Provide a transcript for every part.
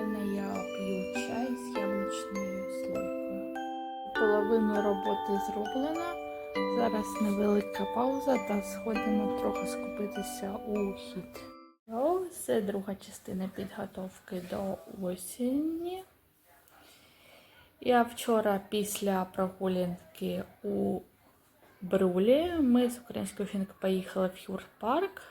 Сьогодні я п'ю чай з яблучною слойкою. Половину роботи зроблено. Зараз невелика пауза та сходимо трохи скупитися у хід. Це друга частина підготовки до осені. Я вчора після прогулянки у Брулі ми з українською жінкою поїхали в Юрпарк. Парк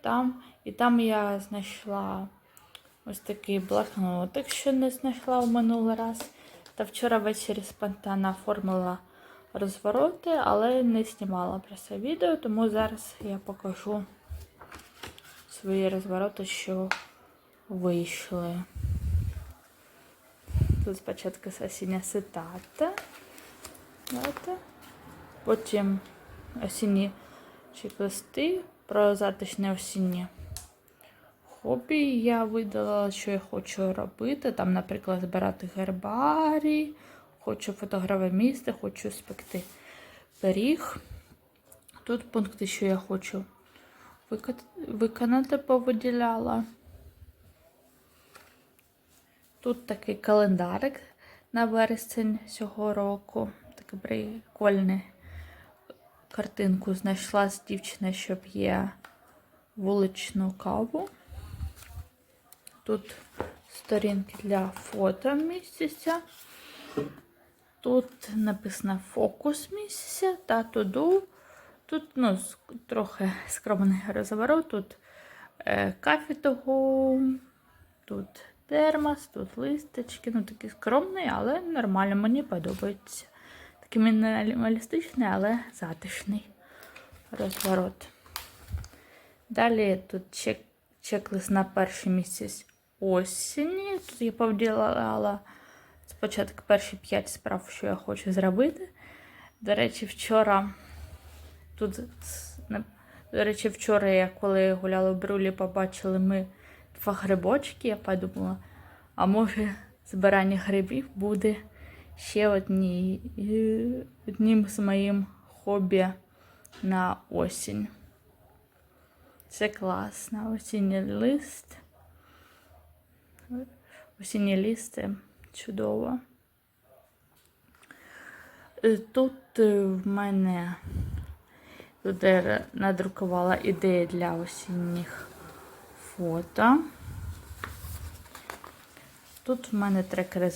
там, і там я знайшла ось такий блокнотик, що не знайшла в минулий раз. Та вчора ввечері спонтанно оформила розвороти, але не знімала про це відео, тому зараз я покажу свої розвороти, що вийшли. Тут спочатку осіння цитата. Потім осінні чек-листи про затишне осіннє хобі. Я видала, що я хочу робити. Там, наприклад, збирати гербарій, хочу фотографе місце, хочу спекти пиріг. Тут пункти, що я хочу виконати, повиділяла. Тут такий календарик на вересень цього року. Такий прикольний картинку знайшла з дівчиною, що п'є вуличну каву. Тут сторінки для фото місяця. Тут написано фокус місяця та туду. Тут ну, трохи скромний розворот. Тут е, кафітого, тут термос, тут листочки. Ну, такий скромний, але нормально, мені подобається. Мінімалістичний, але затишний розворот. Далі тут чек, чек-лист на перший місяць осені. Тут я поділила спочатку перші 5 справ, що я хочу зробити. До речі, вчора тут, до речі, вчора, я коли гуляла в брулі, побачили ми два грибочки. Я подумала, а може збирання грибів буде ще одні, одним з моїм хобі на осінь. Це класно. Осінній лист. Осінні листи чудово. Е, Тут е, в мене тут надрукувала ідеї для осінніх фото. Тут в мене трекери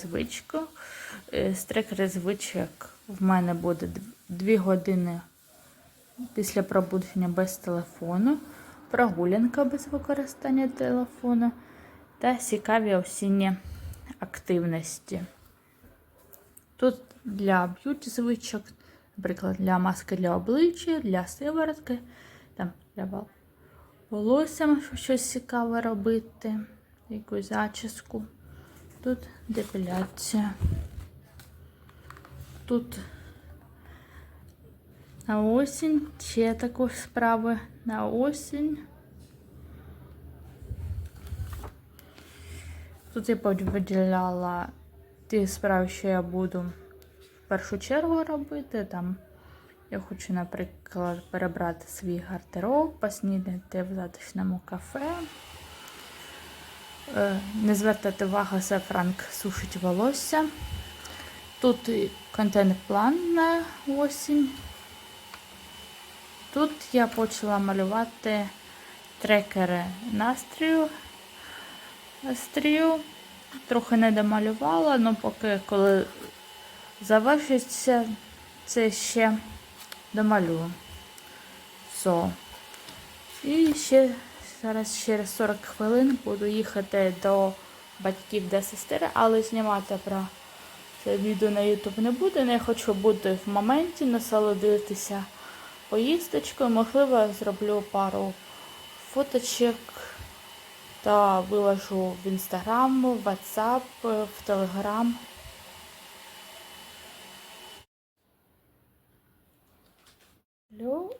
Е, з трекери звичок в мене буде 2 години після пробудження без телефону, прогулянка без використання телефону та цікаві осінні активності. Тут для б'юті звичок, наприклад, для маски для обличчя, для сиворотки, там для волосся щось цікаве робити, якусь зачіску. Тут депіляція. Тут на осінь ще також справи на осінь. Тут я виділяла ті справи, що я буду в першу чергу робити. Там я хочу, наприклад, перебрати свій гардероб, поснідати в затишному кафе. Е, не звертати увагу, це Франк сушить волосся. Тут контент-план на осінь. Тут я почала малювати трекери. Настрію. Трохи не домалювала, але поки коли завершиться, це ще домалюю. So. І ще зараз через 40 хвилин буду їхати до батьків до сестри, але знімати про відео на YouTube не буде. Не хочу бути в моменті, насолодитися поїздочкою. Можливо, зроблю пару фоточок та виложу в Інстаграм, в WhatsApp, в Telegram.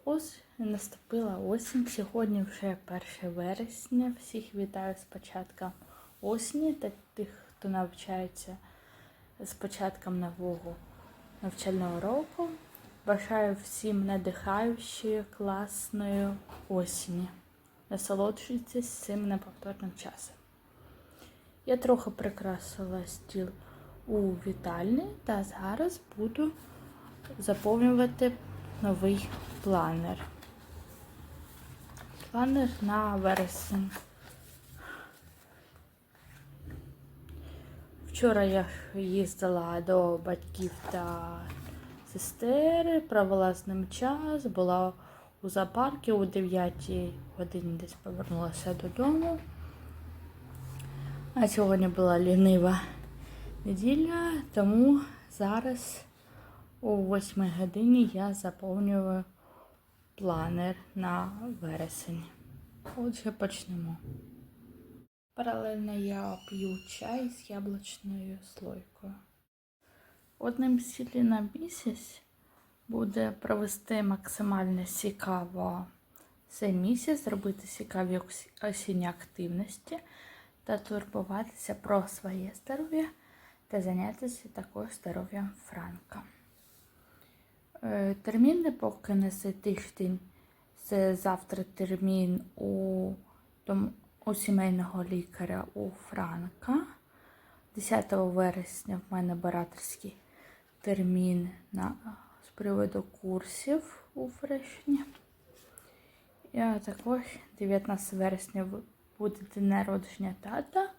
Ось наступила осінь. Сьогодні вже 1 вересня. Всіх вітаю з початком осені та тих, хто навчається з початком нового навчального року. Бажаю всім надихаючої, класної осені. насолоджуйтесь цим неповторним часом. Я трохи прикрасила стіл у вітальні та зараз буду заповнювати новий планер. Планер на вересень. Вчора я їздила до батьків та сестер, провела з ним час, була у зоопарку у 9 годині десь повернулася додому. А сьогодні була лінива неділя, тому зараз о 8 годині я заповнюю планер на вересень. Отже, почнемо. Паралельно я п'ю чай з яблучною слойкою. Одним цілей на місяць буде провести максимально цікаво цей місяць, зробити цікаві осінні активності та турбуватися про своє здоров'я та зайнятися також здоров'ям Франка. Е, Терміни поки на цей тиждень це завтра термін у, дом- у сімейного лікаря у Франка. 10 вересня в мене бараторський термін на, з приводу курсів у Фрешні. Я також 19 вересня буде день народження тата,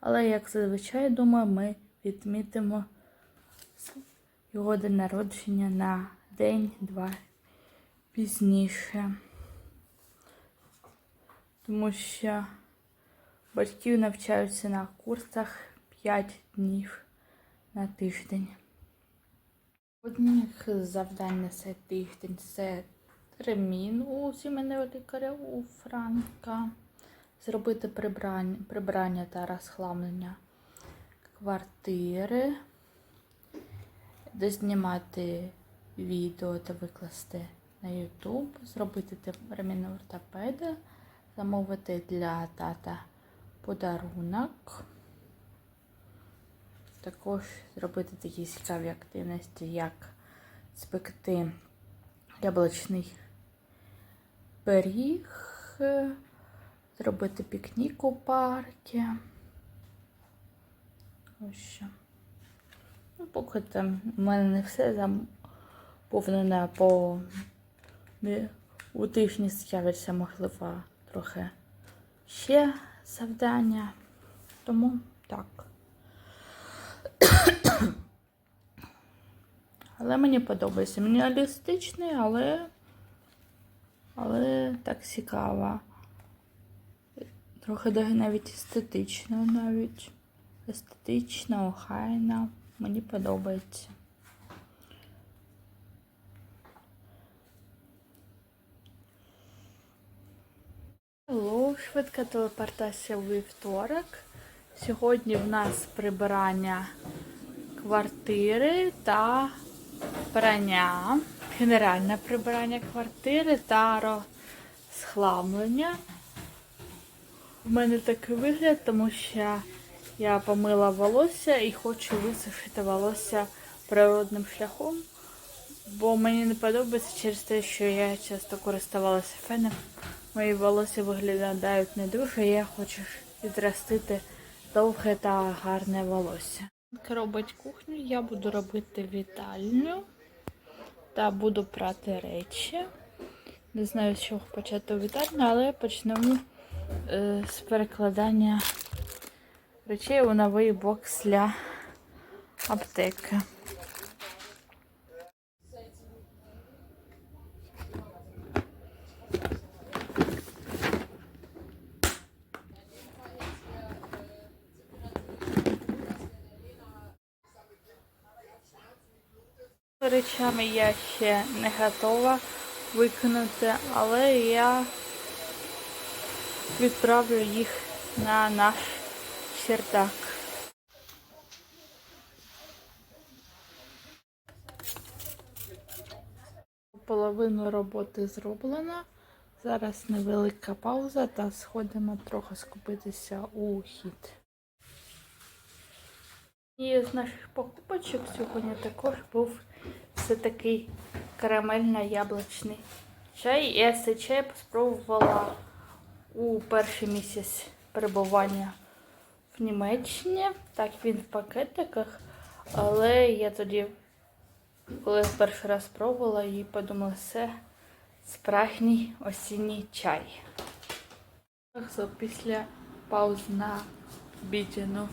але як зазвичай, думаю, ми відмітимо його день народження на день-два пізніше. Тому що батьки навчаються на курсах 5 днів на тиждень. Одних завдань на цей тиждень це термін у сімейного лікаря у Франка, зробити прибрання, прибрання та розхламлення квартири, дознімати відео та викласти на YouTube, зробити термін ортопеда, замовити для тата подарунок. Також зробити такі цікаві активності, як спекти яблучний пиріг, зробити пікнік у парку. Ось що. Ну, поки там в мене не все заповнене, по у тижні з'явиться, можливо, трохи ще завдання. Тому так. Але мені подобається. Мінімалістичний, але, але так цікаво. Трохи навіть естетично, навіть. Естетично, охайно. Мені подобається. Hello, швидка телепортація у вівторок. Сьогодні в нас прибирання квартири та прання, генеральне прибирання квартири та розхламлення. У мене такий вигляд, тому що я помила волосся і хочу висушити волосся природним шляхом, бо мені не подобається через те, що я часто користувалася феном. Мої волосся виглядають не дуже, я хочу відростити довге та гарне волосся. Робить кухню, я буду робити вітальню та буду прати речі. Не знаю, з чого почати вітальню, але почнемо з перекладання речей у новий бокс для аптеки. Речами я ще не готова виконати, але я відправлю їх на наш чердак. Половину роботи зроблено. Зараз невелика пауза та сходимо трохи скупитися у хід. І з наших покупочок сьогодні також був все такий карамельно-яблучний чай. Я цей чай спробувала у перший місяць перебування в Німеччині. Так, він в пакетиках, але я тоді, коли перший раз пробувала, і подумала, це справжній осінній чай. Після пауз на обідяну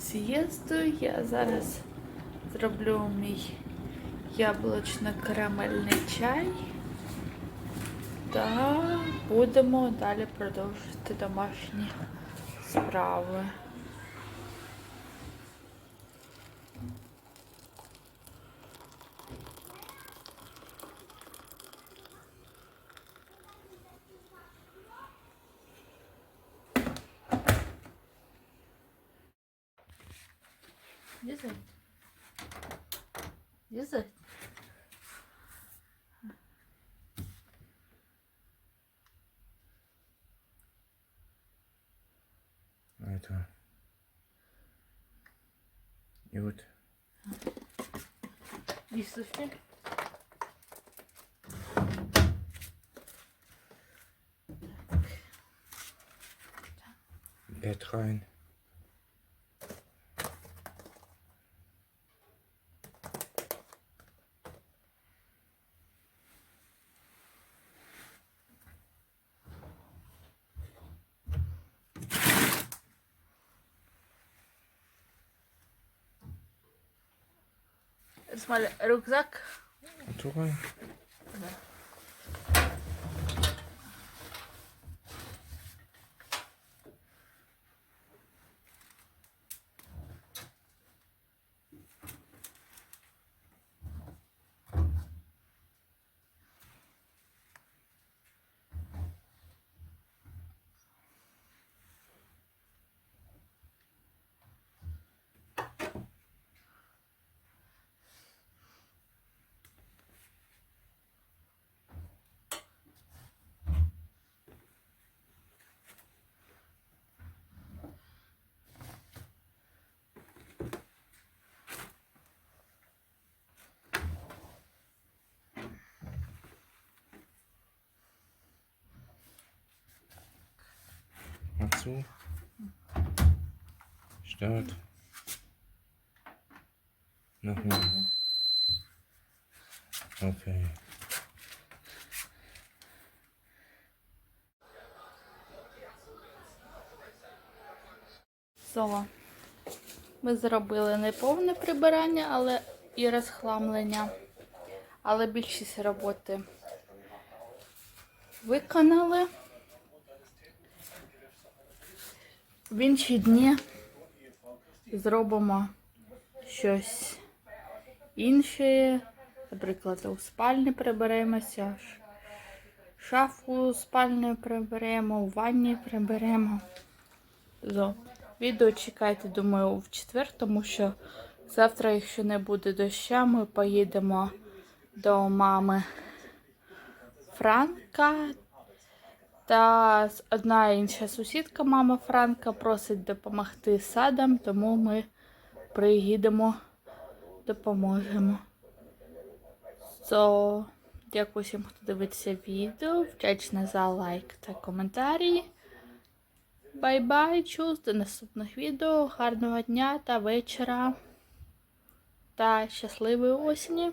сієсту я зараз зроблю мій яблучно-карамельний чай. Та будемо далі продовжувати домашні справи. weiter. Gut. Liest du viel? Bett rein. Erstmal Rucksack. Und zu. Start. Noch mehr. Okay. Соло. Ми зробили не повне прибирання, але і розхламлення. Але більшість роботи виконали. В інші дні зробимо щось інше. Наприклад, у спальні приберемося, шафу спальню приберемо, у ванні приберемо. Зо. Відео чекайте, думаю, в четвер, тому що завтра, якщо не буде доща, ми поїдемо до мами Франка. Та одна інша сусідка, мама Франка, просить допомогти з садом, тому ми приїдемо, допоможемо. So, дякую всім, хто дивиться відео. Вдячна за лайк та коментарі. Бай-бай, чус, до наступних відео. Гарного дня та вечора. Та щасливої осені.